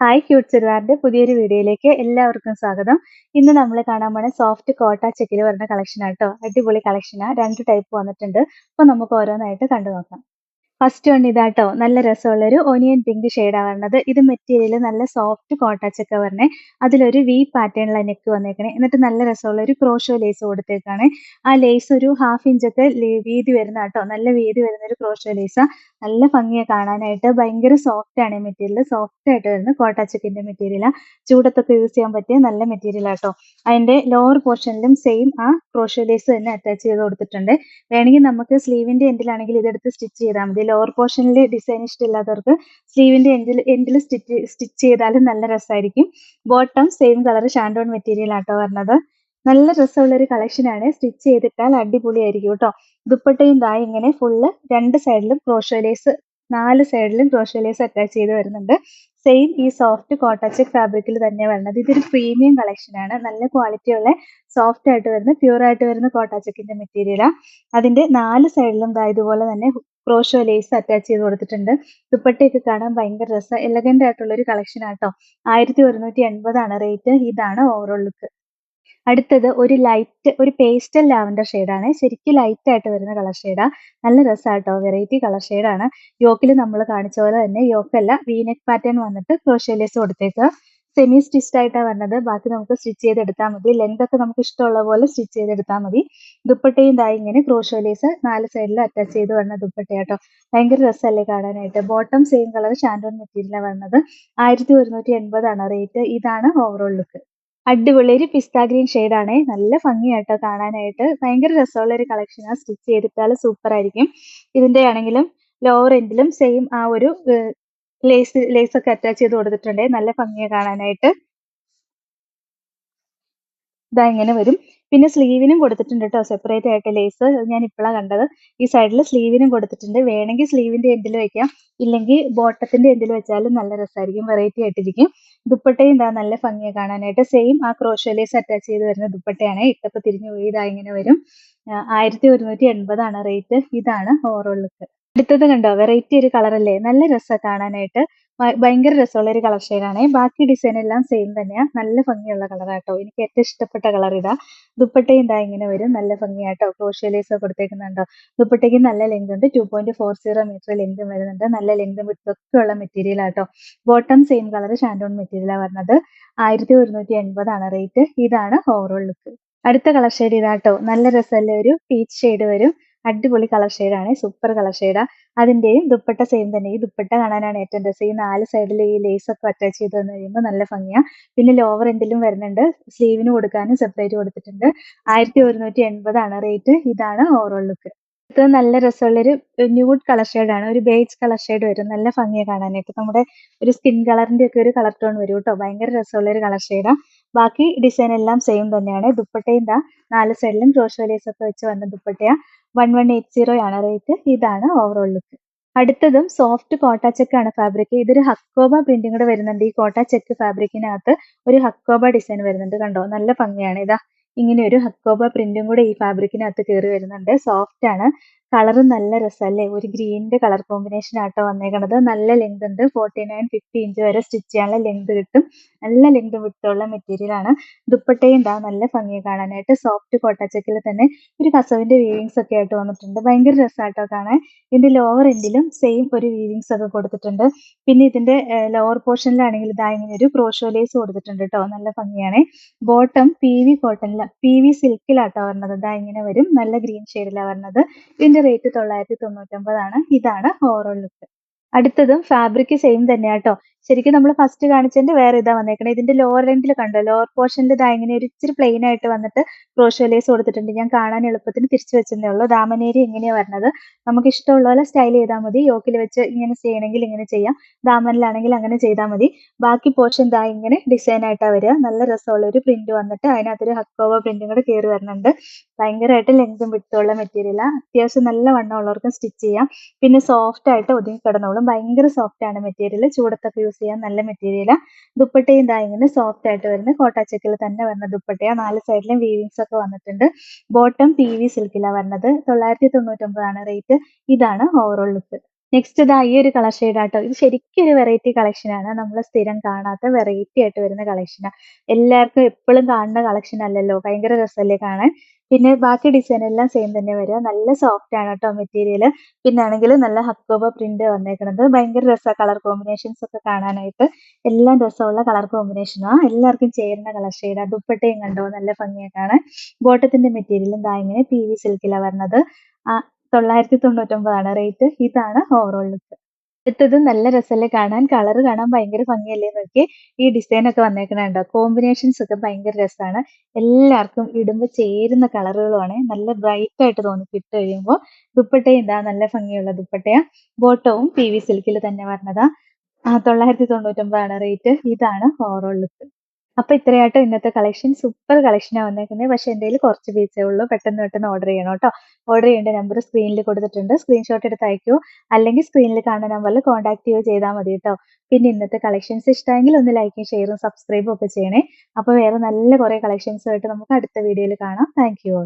Hi cute ചുരിദാറിന്റെ പുതിയൊരു വീഡിയോയിലേക്ക് എല്ലാവർക്കും സ്വാഗതം. ഇന്ന് നമ്മൾ കാണാൻ പോണ സോഫ്റ്റ് കോട്ട ചെക്കിൽ വരുന്ന കളക്ഷൻ ആട്ടോ അടിപൊളി കളക്ഷനാ രണ്ട് ടൈപ്പ് വന്നിട്ടുണ്ട്. അപ്പൊ നമുക്ക് ഓരോന്നായിട്ട് കണ്ടു നോക്കാം ഫസ്റ്റ് വൺ ഇതാട്ടോ. നല്ല രസമുള്ള ഒരു ഒനിയൻ പിങ്ക് ഷെയ്ഡാണ് വരണത്. ഇത് മെറ്റീരിയൽ നല്ല സോഫ്റ്റ് കോട്ട ഒക്കെ വരണേ. അതിലൊരു വി പാറ്റേണിലെ നെക്ക് വന്നേക്കണേ. എന്നിട്ട് നല്ല രസമുള്ള ഒരു ക്രോഷോ ലേസ് കൊടുത്തേക്കാണ്. ആ ലേസ് ഒരു ഹാഫ് ഇഞ്ചൊക്കെ വീതി വരുന്ന കേട്ടോ. നല്ല വീതി വരുന്ന ഒരു ക്രോഷോ ലേസാ നല്ല ഭംഗിയാണ് കാണാനായിട്ട്. ഭയങ്കര സോഫ്റ്റ് ആണ് മെറ്റീരിയൽ സോഫ്റ്റ് ആയിട്ട് വരുന്ന കോട്ടാച്ചക്കിന്റെ മെറ്റീരിയലാ ചൂടത്തൊക്കെ യൂസ് ചെയ്യാൻ പറ്റിയ നല്ല മെറ്റീരിയൽ ആട്ടോ അതിന്റെ ലോവർ പോർഷനിലും സെയിം ആ ക്രോഷോ ലേസ് തന്നെ അറ്റാച്ച് ചെയ്ത് കൊടുത്തിട്ടുണ്ട്. വേണമെങ്കിൽ നമുക്ക് സ്ലീവിന്റെ എൻഡിലാണെങ്കിൽ ഇതെടുത്ത് സ്റ്റിച്ച് ചെയ്താൽ മതി. ലോവർ പോർഷനിൽ ഡിസൈൻ ഇഷ്ടമില്ലാത്തവർക്ക് സ്ലീവിന്റെ എൻഡിൽ എൻഡിൽ സ്റ്റിച്ച് സ്റ്റിച്ച് ചെയ്താലും നല്ല രസമായിരിക്കും. ബോട്ടം സെയിം കളർ ഷാൻഡോൺ മെറ്റീരിയൽ ആട്ടോ പറഞ്ഞത് നല്ല രസമുള്ള ഒരു കളക്ഷൻ ആണ്. സ്റ്റിച്ച് ചെയ്തിട്ടാൽ അടിപൊളിയായിരിക്കും കേട്ടോ. ദുപ്പട്ടയും ദാ ഇങ്ങനെ ഫുള്ള് രണ്ട് സൈഡിലും ക്രോഷോലേസ് നാല് സൈഡിലും ക്രോഷോലേസ് അറ്റാച്ച് ചെയ്ത് വരുന്നുണ്ട്. സെയിം ഈ സോഫ്റ്റ് കോട്ടച്ച് ഫാബ്രിക്കിൽ തന്നെ വരുന്നത് ഇതൊരു പ്രീമിയം കളക്ഷൻ ആണ്. നല്ല ക്വാളിറ്റി ഉള്ള സോഫ്റ്റ് ആയിട്ട് വരുന്ന പ്യൂർ ആയിട്ട് വരുന്ന കോട്ടാച്ചക്കിന്റെ മെറ്റീരിയലാണ് അതിന്റെ നാല് സൈഡിലും ഇതുപോലെ തന്നെ ക്രോഷോ ലേസ് അറ്റാച്ച് ചെയ്ത് കൊടുത്തിട്ടുണ്ട്. ദുപ്പട്ടയൊക്കെ കാണാൻ ഭയങ്കര രസം. എലഗന്റ് ആയിട്ടുള്ള ഒരു കളക്ഷൻ ആട്ടോ. ആയിരത്തി ഒരുന്നൂറ്റി എൺപതാണ് റേറ്റ് ഇതാണ് ഓവറോൾ ലുക്ക് അടുത്തത് ഒരു ലൈറ്റ് ഒരു പേസ്റ്റൽ ലാവൻഡർ ഷെയ്ഡാണ് ശരിക്കും ലൈറ്റ് ആയിട്ട് വരുന്ന കളർ ഷെയ്ഡാ നല്ല രസമാട്ടോ വെറൈറ്റി കളർ ഷെയ്ഡാണ് യോക്കിൽ നമ്മൾ കാണിച്ച പോലെ തന്നെ യോക്കല്ല വീനെക് പാറ്റേൺ വന്നിട്ട് ക്രോഷ്യലേസ് കൊടുത്തേക്കുക സെമി സ്റ്റിച്ച്ഡ് ആയിട്ടാണ് വരുന്നത് ബാക്കി നമുക്ക് സ്റ്റിച്ച് ചെയ്തെടുത്താൽ മതി. ലെങ്ത് ഒക്കെ നമുക്ക് ഇഷ്ടമുള്ള പോലെ സ്റ്റിച്ച് ചെയ്തെടുത്താൽ മതി. ദുപ്പട്ടയും ഇതായി ഇങ്ങനെ ക്രോഷോ ലേസ് നാല് സൈഡിൽ അറ്റാച്ച് ചെയ്ത് വരുന്ന ദുപ്പട്ടയാട്ടോ. ഭയങ്കര രസമല്ലേ കാണാനായിട്ട്. ബോട്ടം സെയിം കളർ ഷാൻഡോൺ മെറ്റീരിയലാണ് വരുന്നത് ആയിരത്തി ഒരുന്നൂറ്റി എൺപതാണ് റേറ്റ് ഇതാണ് ഓവറോൾ ലുക്ക് അടിപൊളി. ഒരു പിസ്ത ഗ്രീൻ ആണ്. നല്ല ഭംഗിയാട്ടോ കാണാനായിട്ട്. ഭയങ്കര രസമുള്ള ഒരു കളക്ഷനാണ് സ്റ്റിച്ച് ചെയ്തിട്ടാൽ സൂപ്പർ ആയിരിക്കും. ഇതിന്റെ ആണെങ്കിലും ലോവർ എൻഡിലും സെയിം ആ ഒരു ലേസ് ലേസ് ഒക്കെ അറ്റാച്ച് ചെയ്ത് കൊടുത്തിട്ടുണ്ട്. നല്ല ഭംഗിയാണ് കാണാനായിട്ട്. ഇതാ ഇങ്ങനെ വരും. പിന്നെ സ്ലീവിനും കൊടുത്തിട്ടുണ്ട് കേട്ടോ സെപ്പറേറ്റ് ആയിട്ട് ലേസ് ഞാൻ ഇപ്പോഴാണ് കണ്ടത്. ഈ സൈഡിൽ സ്ലീവിനും കൊടുത്തിട്ടുണ്ട്. വേണമെങ്കിൽ സ്ലീവിന്റെ എൻഡിൽ വെക്കാം. ഇല്ലെങ്കിൽ ബോട്ടത്തിന്റെ എൻഡിൽ വെച്ചാലും നല്ല രസമായിരിക്കും. വെറൈറ്റി ആയിട്ടിരിക്കും. ദുപ്പട്ടയും ഇതാ നല്ല ഭംഗിയെ കാണാനായിട്ട്. സെയിം ആ ക്രോഷ്യലേസ് അറ്റാച്ച് ചെയ്ത് വരുന്ന ദുപ്പട്ടയാണ്. ഇട്ടപ്പോൾ തിരിഞ്ഞു പോയി ഇതാ ഇങ്ങനെ വരും. ആയിരത്തി ഒരുന്നൂറ്റി എൺപതാണ് റേറ്റ് ഇതാണ് ഓവറോൾ ലുക്ക് അടുത്തത് കണ്ടോ? വെറൈറ്റി ഒരു കളർ അല്ലേ? നല്ല രസമാണ് കാണാനായിട്ട്. ഭയങ്കര രസമുള്ള ഒരു കളർ ഷെയ്ഡാണ് ബാക്കി ഡിസൈൻ എല്ലാം സെയിം തന്നെയാ. നല്ല ഭംഗിയുള്ള കളറാട്ടോ എനിക്ക് ഏറ്റവും ഇഷ്ടപ്പെട്ട കളർ ഇതാ. ദുപ്പട്ടയും ഇതാ ഇങ്ങനെ വരും. നല്ല ഭംഗിയാട്ടോ. ക്രോഷ്യലേസ് കൊടുത്തേക്കുന്നുണ്ടോ ദുപ്പട്ടയ്ക്ക് നല്ല ലെങ്ത് ഉണ്ട്. Two point four zero metre ലെങ്ത്തും വരുന്നുണ്ട്. നല്ല ലെങ്ത് വിത്തൊക്കെ ഉള്ള മെറ്റീരിയൽ ആട്ടോ. ബോട്ടം സെയിം കളർ ഷാൻഡോൺ മെറ്റീരിയലാണ് വരുന്നത്. ആയിരത്തി ഒരുന്നൂറ്റി എൺപതാണ് റേറ്റ് ഇതാണ് ഓവറോൾ ലുക്ക് അടുത്ത കളർ ഷെയ്ഡ് ഇതാട്ടോ. നല്ല രസമല്ലേ ഒരു പീച്ച് ഷെയ്ഡ് വരും. അടിപൊളി കളർ ഷെയ്ഡാണ് സൂപ്പർ കളർ ഷെയ്ഡാ അതിന്റെയും ദുപ്പട്ട സെയിം തന്നെ. ഈ ദുപ്പട്ട കാണാനാണ് ഏറ്റവും രസം. ഈ നാല് സൈഡിൽ ഈ ലേസ് ഒക്കെ അറ്റാച്ച് ചെയ്ത് തന്നു കഴിയുമ്പോൾ നല്ല ഭംഗിയാ. പിന്നെ ലോവർ എൻഡിലും വരുന്നുണ്ട്. സ്ലീവിന് കൊടുക്കാനും സെപ്പറേറ്റ് കൊടുത്തിട്ടുണ്ട്. ആയിരത്തി ഒരുന്നൂറ്റി എൺപതാണ് റേറ്റ് ഇതാണ് ഓവറോൾ ലുക്ക് ഇത് നല്ല രസമുള്ളൊരു ന്യൂഡ് കളർ ഷെയ്ഡാണ് ഒരു ബേജ് കളർ ഷെയ്ഡ് വരും. നല്ല ഭംഗിയാണ് കാണാനായിട്ട്. നമ്മുടെ ഒരു സ്കിൻ കളറിന്റെ ഒക്കെ ഒരു കളർ ടോൺ വരും കേട്ടോ. ഭയങ്കര രസമുള്ള ഒരു കളർ ഷെയ്ഡാ ബാക്കി ഡിസൈൻ എല്ലാം സെയിം തന്നെയാണ്. ദുപ്പട്ടയും ഇതാ നാല് സൈഡിലും ക്രോഷോലേസ് ഒക്കെ വെച്ച് വന്ന ദുപ്പട്ടയാ. വൺ വൺ എയ്റ്റ് സീറോ ആണ് റേറ്റ് ഇതാണ് ഓവറോൾ ലുക്ക് അടുത്തതും സോഫ്റ്റ് കോട്ട ചെക്ക് ആണ് ഫാബ്രിക് ഇതൊരു ഹക്കോബ പ്രിന്റും കൂടെ വരുന്നുണ്ട്. ഈ കോട്ട ചെക്ക് ഫാബ്രിക്കിനകത്ത് ഒരു ഹക്കോബ ഡിസൈൻ വരുന്നുണ്ട്. കണ്ടോ? നല്ല ഭംഗിയാണ് ഇതാ. ഇങ്ങനെ ഒരു ഹക്കോബ പ്രിന്റും കൂടെ ഈ ഫാബ്രിക്കിനകത്ത് കയറി വരുന്നുണ്ട്. സോഫ്റ്റ് ആണ്. കളർ നല്ല രസമല്ലേ ഒരു ഗ്രീനിന്റെ കളർ കോമ്പിനേഷൻ ആട്ടോ വന്നേക്കണത്. നല്ല ലെങ്ത് ഉണ്ട്. ഫോർട്ടി നയൻ ഫിഫ്റ്റി ഇഞ്ച് വരെ സ്റ്റിച്ച് ചെയ്യാനുള്ള ലെങ്ത് കിട്ടും. നല്ല ലെങ്ത് വിട്ടുള്ള മെറ്റീരിയൽ ആണ്. ദുപ്പട്ടയും ഉണ്ടാവും നല്ല ഭംഗിയെ കാണാനായിട്ട്. സോഫ്റ്റ് കോട്ടച്ചക്കിൽ തന്നെ ഒരു കസവിന്റെ വീവിങ്സ് ഒക്കെ ആയിട്ട് വന്നിട്ടുണ്ട്. ഭയങ്കര രസമായിട്ടോ കാണാൻ. ഇതിന്റെ ലോവർ എൻഡിലും സെയിം ഒരു വീവിങ്സ് ഒക്കെ കൊടുത്തിട്ടുണ്ട്. പിന്നെ ഇതിന്റെ ലോവർ പോർഷനിലാണെങ്കിൽ ഇതാ ഇങ്ങനെ ഒരു ക്രോഷോലേസ് കൊടുത്തിട്ടുണ്ട് കേട്ടോ നല്ല ഭംഗിയാണ്. ബോട്ടം പി വി കോട്ടണില പി വി സിൽക്കിലാട്ടോ വരുന്നത് ഇതാ ഇങ്ങനെ വരും. നല്ല ഗ്രീൻ ഷെയ്ഡിലാണ് വരുന്നത് ഇതിന്റെ റേറ്റ് തൊള്ളായിരത്തി തൊണ്ണൂറ്റൊമ്പതാണ്. ഇതാണ് ഓവറോൾ ലുക്ക് അടുത്തതും ഫാബ്രിക് സെയിം തന്നെയാട്ടോ. ശരിക്കും നമ്മൾ ഫസ്റ്റ് കാണിച്ചതിന്റെ വേറെ ഇതാ വന്നേക്കണേ. ഇതിന്റെ ലോവർ എൻഡിൽ കണ്ടോ? ലോവർ പോർഷനിൽ ഇതാ ഇങ്ങനെ ഒരു ഇച്ചിരി പ്ലെയിൻ ആയിട്ട് വന്നിട്ട് ക്രോഷ്യോലേസ് കൊടുത്തിട്ടുണ്ട്. ഞാൻ കാണാൻ എളുപ്പത്തിന് തിരിച്ചു വെച്ചതേ ഉള്ളൂ. ദാമനേരി എങ്ങനെയാ വരുന്നത് നമുക്ക് ഇഷ്ടമുള്ള പോലെ സ്റ്റൈൽ ചെയ്താൽ മതി. യോക്കിൽ വെച്ച് ഇങ്ങനെ ചെയ്യണമെങ്കിൽ ഇങ്ങനെ ചെയ്യാം. ദാമനിലാണെങ്കിൽ അങ്ങനെ ചെയ്താൽ മതി. ബാക്കി പോർഷൻ ദാ ഇങ്ങനെ ഡിസൈൻ ആയിട്ടാണ് വരിക. നല്ല രസമുള്ള ഒരു പ്രിന്റ് വന്നിട്ട് അതിനകത്തൊരു ഹക്കോവ പ്രിന്റും കൂടെ കയറി വരുന്നുണ്ട് ഭയങ്കരമായിട്ട് ലെങ്തും വിട്ടുള്ള മെറ്റീരിയൽ അത്യാവശ്യം നല്ല വണ്ണം ഉള്ളവർക്കും സ്റ്റിച്ച് ചെയ്യാം. പിന്നെ സോഫ്റ്റ് ആയിട്ട് ഒതുങ്ങി കിടന്നോളും ഭയങ്കര സോഫ്റ്റ് ആണ് മെറ്റീരിയൽ ചൂടത്തൊക്കെ യൂസ് ചെയ്യാൻ നല്ല മെറ്റീരിയലാണ് ദുപ്പട്ടയും ഇതാ ഇങ്ങനെ സോഫ്റ്റ് ആയിട്ട് വരുന്ന കോട്ടാച്ചക്കിൽ തന്നെ വരുന്ന ദുപ്പട്ടയാണ് നാല് സൈഡിലും വീവിങ്സ് ഒക്കെ വന്നിട്ടുണ്ട്. ബോട്ടം പി വി സിൽക്കിലാണ് വരുന്നത്. തൊള്ളായിരത്തി തൊണ്ണൂറ്റൊമ്പതാണ് റേറ്റ് ഇതാണ് ഓവറോൾ ലുക്ക് നെക്സ്റ്റ് ഇതാ ഈ ഒരു കളർ ഷെയ്ഡാട്ടോ ഇത് ശരിക്കും ഒരു വെറൈറ്റി കളക്ഷനാണ് നമ്മൾ സ്ഥിരം കാണാത്ത വെറൈറ്റി ആയിട്ട് വരുന്ന കളക്ഷനാണ് എല്ലാവർക്കും എപ്പോഴും കാണുന്ന കളക്ഷൻ അല്ലല്ലോ. ഭയങ്കര രസമല്ലേ കാണാൻ? പിന്നെ ബാക്കി ഡിസൈൻ എല്ലാം സെയിം തന്നെ വരിക. നല്ല സോഫ്റ്റ് ആണ് കേട്ടോ മെറ്റീരിയൽ പിന്നെ ആണെങ്കിൽ നല്ല ഹക്കോബ പ്രിന്റ് വന്നേക്കുന്നത് ഭയങ്കര രസമാണ് കളർ കോമ്പിനേഷൻസ് ഒക്കെ കാണാനായിട്ട്. എല്ലാം രസമുള്ള കളർ കോമ്പിനേഷനാണ് എല്ലാവർക്കും ചേരുന്ന കളർ ഷെയ്ഡാണ് ദുപ്പട്ടയും കണ്ടോ? നല്ല ഭംഗിയാ കാണാൻ. ബോട്ടത്തിന്റെ മെറ്റീരിയലും ദാ ഇങ്ങനെ പി വി സിൽക്കിലാണ് വരുന്നത് തൊള്ളായിരത്തി തൊണ്ണൂറ്റൊമ്പതാണ് റേറ്റ് ഇതാണ് ഓവറോൾ ലുക്ക് അടുത്തത് നല്ല രസമല്ലേ കാണാൻ? കളർ കാണാൻ ഭയങ്കര ഭംഗിയല്ലേ നോക്കി ഈ ഡിസൈൻ ഒക്കെ വന്നേക്കണുണ്ടോ? കോമ്പിനേഷൻസ് ഒക്കെ ഭയങ്കര രസമാണ്. എല്ലാവർക്കും ഇടുമ്പോൾ ചേരുന്ന കളറുകളുമാണ്. നല്ല ബ്രൈറ്റ് ആയിട്ട് തോന്നി ഇട്ട് കഴിയുമ്പോൾ ദുപ്പട്ടയും ഇതാ നല്ല ഭംഗിയുള്ള ദുപ്പട്ടയാ. ബോട്ടവും പി വി സിൽക്കിൽ തന്നെ വരണതാ തൊള്ളായിരത്തി തൊണ്ണൂറ്റൊമ്പതാണ് റേറ്റ് ഇതാണ് ഓവറോൾ ലുക്ക് അപ്പൊ ഇത്രയായിട്ട് ഇന്നത്തെ കളക്ഷൻ സൂപ്പർ കളക്ഷനാണ് വന്നേക്കുന്നത് പക്ഷെ എന്തെങ്കിലും കുറച്ച് പീസേ ഉള്ളൂ. പെട്ടെന്ന് പെട്ടെന്ന് ഓർഡർ ചെയ്യണം കേട്ടോ. ഓർഡർ ചെയ്യേണ്ട നമ്പർ സ്ക്രീനിൽ കൊടുത്തിട്ടുണ്ട്. സ്ക്രീൻഷോട്ട് എടുത്ത് അയക്കൂ അല്ലെങ്കിൽ സ്ക്രീനിൽ കാണുന്ന നമ്പറിൽ കോൺടാക്ട് ചെയ്യുകയോ ചെയ്താൽ മതി കേട്ടോ. പിന്നെ ഇന്നത്തെ കളക്ഷൻസ് ഇഷ്ടമെങ്കിൽ ഒന്ന് ലൈക്കും ഷെയറും സബ്സ്ക്രൈബും ഒക്കെ ചെയ്യണേ. അപ്പോൾ വേറെ നല്ല കുറേ കളക്ഷൻസുമായിട്ട് നമുക്ക് അടുത്ത വീഡിയോയിൽ കാണാം. Thank you